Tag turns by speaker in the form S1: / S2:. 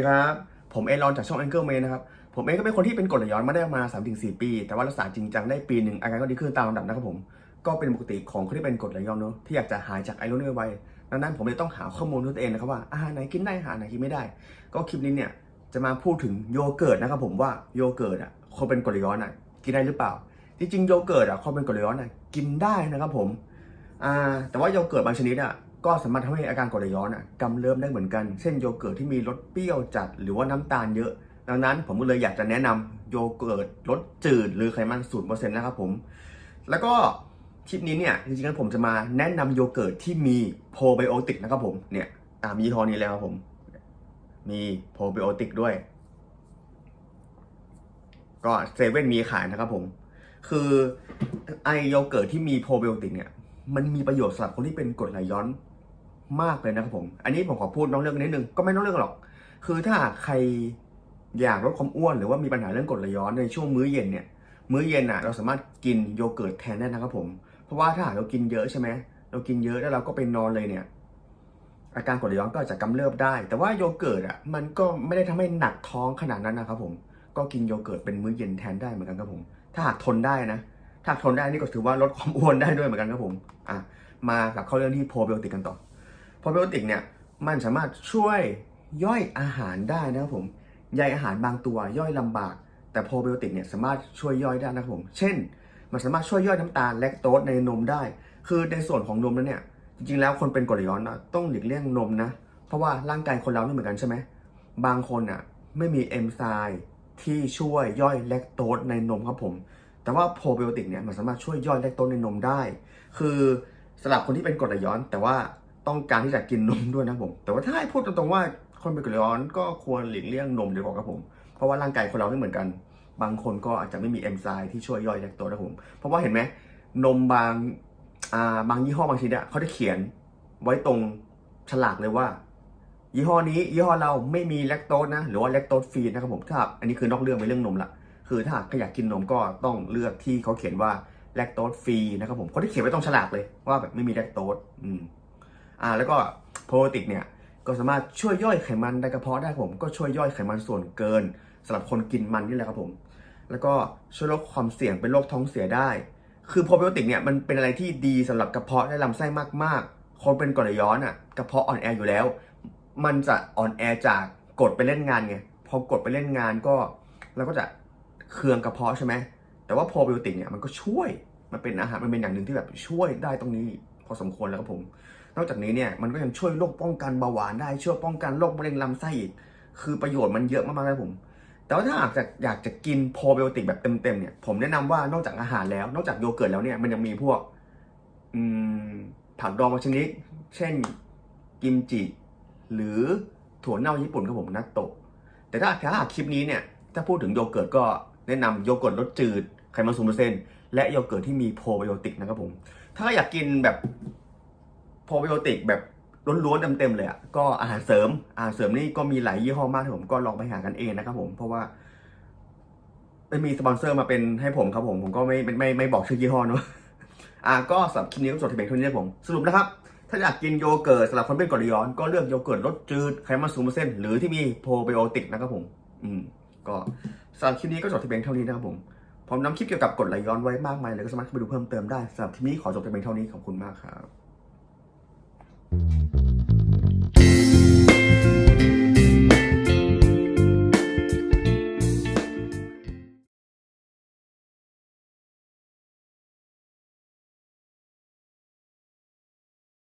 S1: ดีครับ ผมเอรอนจากช่อง Angle Man นะครับ ผมเองก็เป็นคนที่เป็นกรดไหลย้อนมาได้ประมาณ3-4 ปี แต่ว่ารักษาจริงจังได้ปีหนึ่งอาการก็ดีขึ้นตามลำดับนะครับผม ก็เป็นปกติของคนที่เป็นกรดไหลย้อนเนอะที่อยากจะหายจากไอโรนไวๆดังนั้นผมเลยต้องหาข้อมูลด้วยตัวเองนะครับว่าอาหารไหนกินได้อาหารไหนกินไม่ได้ ก็คลิปนี้เนี่ยจะมาพูดถึงโยเกิร์ตนะครับผมว่าโยเกิร์ตอะคนเป็นกรดไหลย้อนอะกินได้หรือเปล่า จริงๆโยเกิร์ตอะคนเป็นกรดไหลย้อนอะกินได้นะครับผมอ่าแต่ว่าโยเกิร์ตบางชนิดอะ ก็สามารถทำให้อาการกรดไหลย้อนกำเริบได้เหมือนกัน เช่นโยเกิร์ตที่มีรสเปรี้ยวจัดหรือว่าน้ำตาลเยอะ ดังนั้นผมก็เลยอยากจะแนะนำโยเกิร์ตรสจืด หรือไขมันศูนย์เปอร์เซ็นต์นะครับผม แล้วก็คลิปนี้เนี่ยจริงๆแล้วผมจะมาแนะนำโยเกิร์ตที่มีโปรไบโอติกนะครับผมเนี่ยตามยี่ห้อนี้แล้วครับผม มีโปรไบโอติกด้วย ก็เซเว่นมีขายนะครับผม คือไอโยเกิร์ตที่มีโปรไบโอติกเนี่ยมันมีประโยชน์สำหรับคนที่เป็นกรดไหลย้อน มากเลยนะครับผม อันนี้ผมขอพูดน้องเรื่องนิดนึง ก็ไม่น้องเรื่องหรอก คือถ้าใครอยากลดความอ้วนหรือว่ามีปัญหาเรื่องกรดไหลย้อนในช่วงมื้อเย็นเนี่ย มื้อเย็นอะเราสามารถกินโยเกิร์ตแทนได้นะครับผม เพราะว่าถ้าเรากินเยอะใช่ไหมเรากินเยอะแล้วเราก็ไปนอนเลยเนี่ย อาการกรดไหลย้อนก็จะกำเริบได้ แต่ว่าโยเกิร์ตอะมันก็ไม่ได้ทำให้หนักท้องขนาดนั้นนะครับผม ก็กินโยเกิร์ตเป็นมื้อเย็นแทนได้เหมือนกันครับผม ถ้าหากทนได้นะ ถ้าทนได้นี่ก็ถือว่าลดความอ้วนได้ด้วยเหมือนกันครับผม อะ มากับเข้าเรื่องที่โปรไบโอติกกันต่อ โปรไบโอติกเนี่ยมันสามารถช่วยย่อยอาหารได้นะครับผมใยอาหารบางตัวย่อยลำบาก แต่โปรไบโอติกเนี่ยสามารถช่วยย่อยได้นะครับผมเช่น มันสามารถช่วยย่อยน้ำตาลแลคโตสในนมได้ คือในส่วนของนมนั้นเนี่ยจริงๆแล้วคนเป็นกรดไหลย้อนนะต้องหลีกเลี่ยงนมนะ เพราะว่าร่างกายคนเราไม่เหมือนกันใช่ไหมบางคนอะไม่มีเอนไซม์ที่ช่วยย่อยแลคโตสในนมครับผม แต่ว่าโปรไบโอติกเนี่ยมันสามารถช่วยย่อยแลคโตสในนมได้ คือสำหรับคนที่เป็นกรดไหลย้อน แต่ว่า ต้องการที่จะกินนมด้วยนะผม แต่ว่าถ้าให้พูดตรงๆว่าคนเป็นกรดไหลย้อนก็ควรหลีกเลี่ยงนมดีกว่าครับผม เพราะว่าร่างกายคนเราไม่เหมือนกัน บางคนก็อาจจะไม่มีเอนไซม์ที่ช่วยย่อยแลคโตสนะผม เพราะว่าเห็นไหมนมบางอ่าบางยี่ห้อบางชนิดอะเขาจะเขียนไว้ตรงฉลากเลยว่า ยี่ห้อนี้ยี่ห้อเราไม่มีแลคโตสนะ หรือว่าแลคโตสฟรีนะครับผมถ้าอันนี้คือนอกเรื่องไปเรื่องนมละคือถ้าอยากกินนมก็ต้องเลือกที่เขาเขียนว่าแลคโตสฟรีนะครับผมเขาที่เขียนไว้ตรงฉลากเลยว่าแบบไม่มีแลคโตสอืม อ่าแล้วก็โปรไบโอติกเนี่ยก็สามารถช่วยย่อยไขมันในกระเพาะได้ผม ก็ช่วยย่อยไขมันส่วนเกินสำหรับคนกินมันนี่แหละครับผม แล้วก็ช่วยลดความเสี่ยงเป็นโรคท้องเสียได้ คือโปรไบโอติกเนี่ยมันเป็นอะไรที่ดีสำหรับกระเพาะและลำไส้มากๆ คนเป็นกรดไหย้อนอะกระเพาะอ่อนแออยู่แล้ว มันจะอ่อนแอจากกดไปเล่นงานไงพอกดไปเล่นงานก็เราก็จะเคืองกระเพาะใช่ไหมแต่ว่าโปรไบโอติกเนี่ยมันก็ช่วยมันเป็นอาหารมันเป็นอย่างหนึ่งที่แบบช่วยได้ตรงนี้พอสมควรแล้วครับผม นอกจากนี้เนี่ยมันก็ยังช่วยโรคป้องกันเบาหวานได้ช่วยป้องกันโรคมะเร็งลำไส้อีกคือประโยชน์มันเยอะมากๆเลยผม แต่ว่าถ้าหากจะอยากจะกินโปรไบโอติกแบบเต็มๆเนี่ยผมแนะนำว่านอกจากอาหารแล้ว นอกจากโยเกิร์ตแล้วเนี่ยมันยังมีพวกอืมผักดองบางชนิด เช่นกิมจิ หรือถั่วเน่าญี่ปุ่นครับผมนัตโตะแต่ถ้าถ้าหากคลิปนี้เนี่ยถ้าพูดถึงโยเกิร์ตก็แนะนำโยเกิร์ตรสจืดไขมันศูนเปอร์เซ็นต์และโยเกิร์ตที่มีโปรไบโอติกนะครับผม ถ้าอยากกินแบบ โปรไบโอติกแบบล้วนๆเต็มๆเลยอะก็อาหารเสริม อาหารเสริมนี่ก็มีหลายยี่ห้อมากที่ผมก็ลองไปหากันเองนะครับ ผมเพราะว่าไม่มีสปอนเซอร์มาเป็นให้ผมครับผมผมก็ไม่ไม่ไม่ไม่บอกชื่อยี่ห้อเนอะอ่าก็สำหรับคลิปนี้ก็จบที่เพียงเท่านี้ผมสรุปนะครับ ถ้าอยากกินโยเกิร์ตสำหรับคนเป็นกรดย้อน ก็เลือกโยเกิร์ตรสจืดไขมันศูนเปอร์เซ็นต์หรือที่มีโปรไบโอติกนะครับผม อืม ก็สำหรับคลิปนี้ก็จบที่เพียงเท่านี้นะครับผมผมนำคลิปเกี่ยวกับกรดไหลย้อนไว้มากมายเลยก็สามารถเข้าไปดูเพิ่มเติมได้สำหรับคลิปนี้ขอจบแต่เพียงเท่านี้ขอบคุณมากครับ Thank you.